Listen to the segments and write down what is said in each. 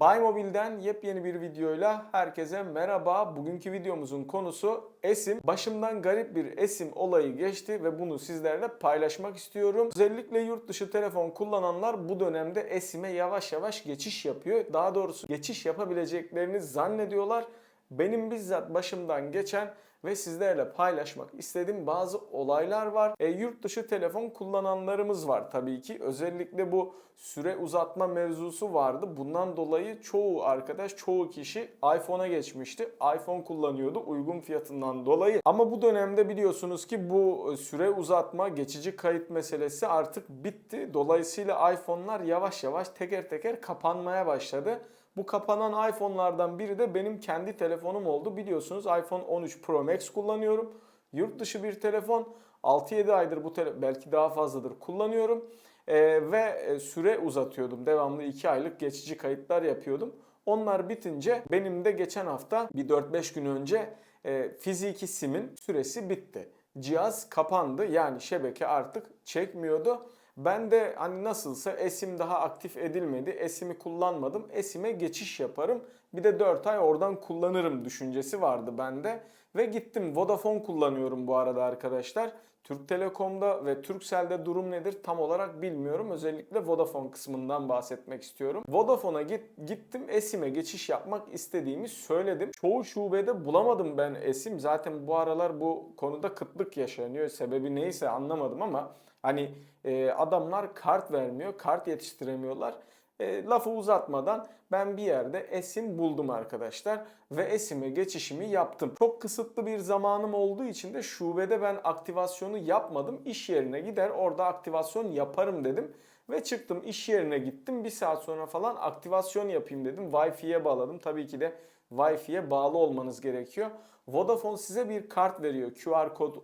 Buy Mobile'den yepyeni bir videoyla herkese merhaba. Bugünkü videomuzun konusu esim. Başımdan garip bir esim olayı geçti ve bunu sizlerle paylaşmak istiyorum. Özellikle yurt dışı telefon kullananlar bu dönemde esime yavaş yavaş geçiş yapıyor. Daha doğrusu geçiş yapabileceklerini zannediyorlar. Benim bizzat başımdan geçen ve sizlerle paylaşmak istediğim bazı olaylar var. E, yurt dışı telefon kullananlarımız var tabii ki. Özellikle bu süre uzatma mevzusu vardı. Bundan dolayı çoğu arkadaş, çoğu kişi iPhone'a geçmişti. iPhone kullanıyordu uygun fiyatından dolayı. Ama bu dönemde biliyorsunuz ki bu süre uzatma, geçici kayıt meselesi artık bitti. Dolayısıyla iPhone'lar yavaş yavaş teker teker kapanmaya başladı. Bu kapanan iPhone'lardan biri de benim kendi telefonum oldu. Biliyorsunuz iPhone 13 Pro Max kullanıyorum. Yurt dışı bir telefon. 6-7 aydır bu tele belki daha fazladır kullanıyorum. Ee, ve e, süre uzatıyordum. Devamlı 2 aylık geçici kayıtlar yapıyordum. Onlar bitince benim de geçen hafta bir 4-5 gün önce e, fiziki simin süresi bitti. Cihaz kapandı yani şebeke artık çekmiyordu. Ben de hani nasılsa esim daha aktif edilmedi. Esimi kullanmadım. Esime geçiş yaparım. Bir de 4 ay oradan kullanırım düşüncesi vardı bende. Ve gittim Vodafone kullanıyorum bu arada arkadaşlar. Türk Telekom'da ve Turkcell'de durum nedir tam olarak bilmiyorum. Özellikle Vodafone kısmından bahsetmek istiyorum. Vodafone'a git, gittim Esim'e geçiş yapmak istediğimi söyledim. Çoğu şubede bulamadım ben Esim. Zaten bu aralar bu konuda kıtlık yaşanıyor. Sebebi neyse anlamadım ama hani e, adamlar kart vermiyor, kart yetiştiremiyorlar. E, lafı uzatmadan ben bir yerde esim buldum arkadaşlar ve esime geçişimi yaptım. Çok kısıtlı bir zamanım olduğu için de şubede ben aktivasyonu yapmadım. İş yerine gider orada aktivasyon yaparım dedim. Ve çıktım iş yerine gittim. Bir saat sonra falan aktivasyon yapayım dedim. Wi-Fi'ye bağladım. Tabii ki de Wi-Fi'ye bağlı olmanız gerekiyor. Vodafone size bir kart veriyor. QR kod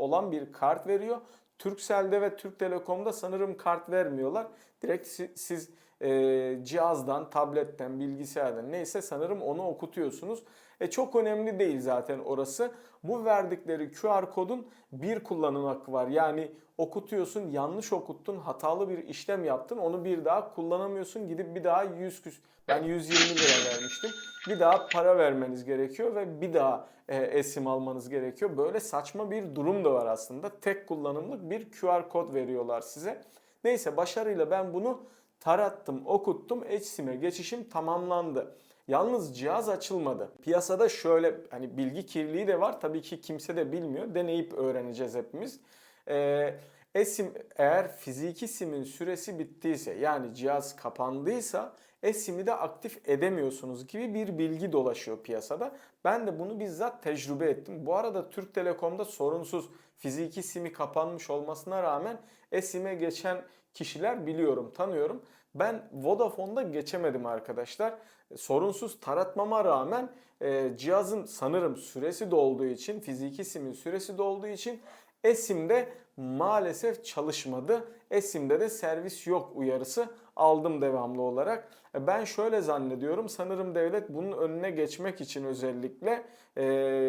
olan bir kart veriyor. Turkcell'de ve Türk Telekom'da sanırım kart vermiyorlar. Direkt siz e, cihazdan, tabletten, bilgisayardan neyse sanırım onu okutuyorsunuz. E çok önemli değil zaten orası. Bu verdikleri QR kodun bir kullanım hakkı var. Yani okutuyorsun, yanlış okuttun, hatalı bir işlem yaptın. Onu bir daha kullanamıyorsun. Gidip bir daha 100 küs ben 120 lira vermiştim. Bir daha para vermeniz gerekiyor ve bir daha e, esim almanız gerekiyor. Böyle saçma bir durum da var aslında. Tek kullanımlık bir QR kod veriyorlar size. Neyse başarıyla ben bunu tarattım, okuttum. Esim'e geçişim tamamlandı. Yalnız cihaz açılmadı. Piyasada şöyle hani bilgi kirliliği de var. Tabii ki kimse de bilmiyor. Deneyip öğreneceğiz hepimiz. Ee, esim eğer fiziki simin süresi bittiyse yani cihaz kapandıysa eSIM'i de aktif edemiyorsunuz gibi bir bilgi dolaşıyor piyasada. Ben de bunu bizzat tecrübe ettim. Bu arada Türk Telekom'da sorunsuz fiziki SIM'i kapanmış olmasına rağmen eSIM'e geçen kişiler biliyorum, tanıyorum. Ben Vodafone'da geçemedim arkadaşlar. Sorunsuz taratmama rağmen e, cihazın sanırım süresi dolduğu için, fiziki simin süresi dolduğu için eSIM'de maalesef çalışmadı. eSIM'de de servis yok uyarısı aldım devamlı olarak. E, ben şöyle zannediyorum sanırım devlet bunun önüne geçmek için özellikle e,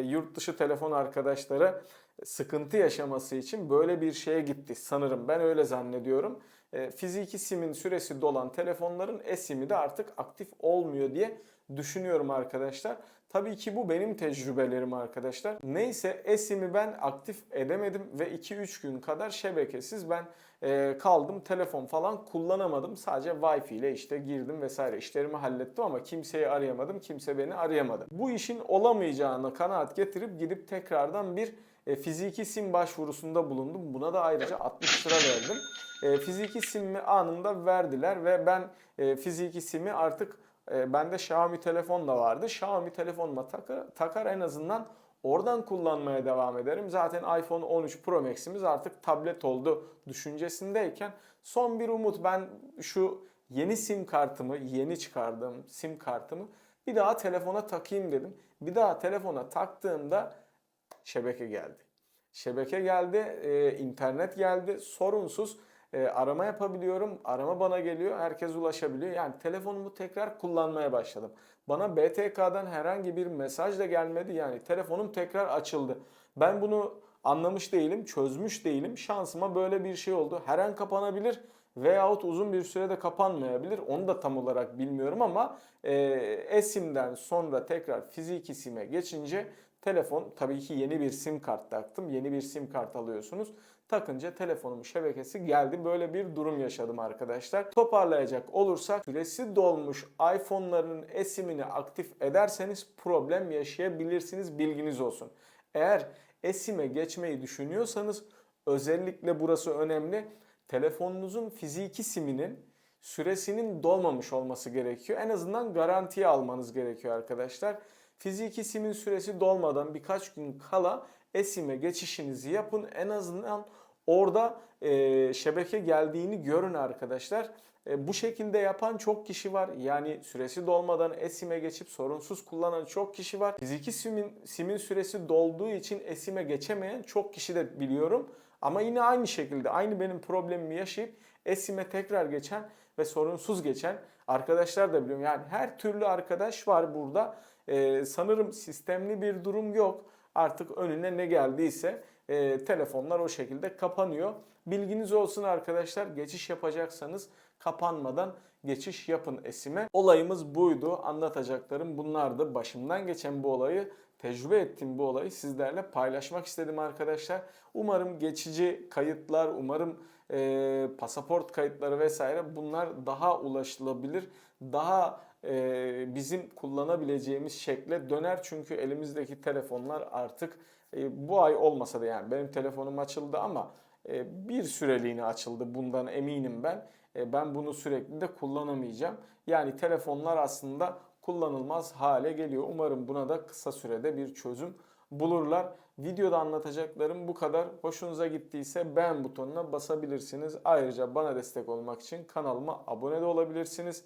yurt dışı telefon arkadaşlara sıkıntı yaşaması için böyle bir şeye gitti sanırım. Ben öyle zannediyorum. E, fiziki simin süresi dolan telefonların eSIM'i de artık aktif olmuyor diye düşünüyorum arkadaşlar. Tabii ki bu benim tecrübelerim arkadaşlar. Neyse eSIM'i ben aktif edemedim ve 2-3 gün kadar şebekesiz ben e, kaldım. Telefon falan kullanamadım. Sadece Wi-Fi ile işte girdim vesaire işlerimi hallettim ama kimseyi arayamadım. Kimse beni arayamadı. Bu işin olamayacağını kanaat getirip gidip tekrardan bir e, fiziki sim başvurusunda bulundum. Buna da ayrıca 60 lira verdim. E, fiziki simmi anında verdiler ve ben e, fiziki simi artık bende Xiaomi telefon da vardı. Xiaomi telefonuma takar, takar en azından oradan kullanmaya devam ederim. Zaten iPhone 13 Pro Max'imiz artık tablet oldu düşüncesindeyken son bir umut ben şu yeni sim kartımı, yeni çıkardığım sim kartımı bir daha telefona takayım dedim. Bir daha telefona taktığımda şebeke geldi. Şebeke geldi, e, internet geldi, sorunsuz e, arama yapabiliyorum. Arama bana geliyor. Herkes ulaşabiliyor. Yani telefonumu tekrar kullanmaya başladım. Bana BTK'dan herhangi bir mesaj da gelmedi. Yani telefonum tekrar açıldı. Ben bunu anlamış değilim, çözmüş değilim. Şansıma böyle bir şey oldu. Her an kapanabilir veyahut uzun bir sürede kapanmayabilir. Onu da tam olarak bilmiyorum ama e, eSIM'den sonra tekrar fiziki SIM'e geçince telefon tabii ki yeni bir sim kart taktım. Yeni bir sim kart alıyorsunuz. Takınca telefonumun şebekesi geldi. Böyle bir durum yaşadım arkadaşlar. Toparlayacak olursak süresi dolmuş iPhone'ların eSIM'ini aktif ederseniz problem yaşayabilirsiniz. Bilginiz olsun. Eğer eSIM'e geçmeyi düşünüyorsanız özellikle burası önemli. Telefonunuzun fiziki siminin süresinin dolmamış olması gerekiyor. En azından garantiye almanız gerekiyor arkadaşlar. Fiziki simin süresi dolmadan birkaç gün kala eSIM'e geçişinizi yapın. En azından orada e, şebeke geldiğini görün arkadaşlar. E, bu şekilde yapan çok kişi var. Yani süresi dolmadan eSIM'e geçip sorunsuz kullanan çok kişi var. Fiziki simin, simin süresi dolduğu için eSIM'e geçemeyen çok kişi de biliyorum. Ama yine aynı şekilde aynı benim problemimi yaşayıp eSIM'e tekrar geçen ve sorunsuz geçen arkadaşlar da biliyorum. Yani her türlü arkadaş var burada. Ee, sanırım sistemli bir durum yok. Artık önüne ne geldiyse e, telefonlar o şekilde kapanıyor. Bilginiz olsun arkadaşlar. Geçiş yapacaksanız kapanmadan geçiş yapın esime. Olayımız buydu. Anlatacaklarım bunlardı. Başımdan geçen bu olayı tecrübe ettiğim bu olayı sizlerle paylaşmak istedim arkadaşlar. Umarım geçici kayıtlar, umarım e, pasaport kayıtları vesaire bunlar daha ulaşılabilir, daha e, bizim kullanabileceğimiz şekle döner. Çünkü elimizdeki telefonlar artık e, bu ay olmasa da yani benim telefonum açıldı ama e, bir süreliğine açıldı bundan eminim ben. E, ben bunu sürekli de kullanamayacağım. Yani telefonlar aslında kullanılmaz hale geliyor. Umarım buna da kısa sürede bir çözüm bulurlar. Videoda anlatacaklarım bu kadar. Hoşunuza gittiyse beğen butonuna basabilirsiniz. Ayrıca bana destek olmak için kanalıma abone de olabilirsiniz.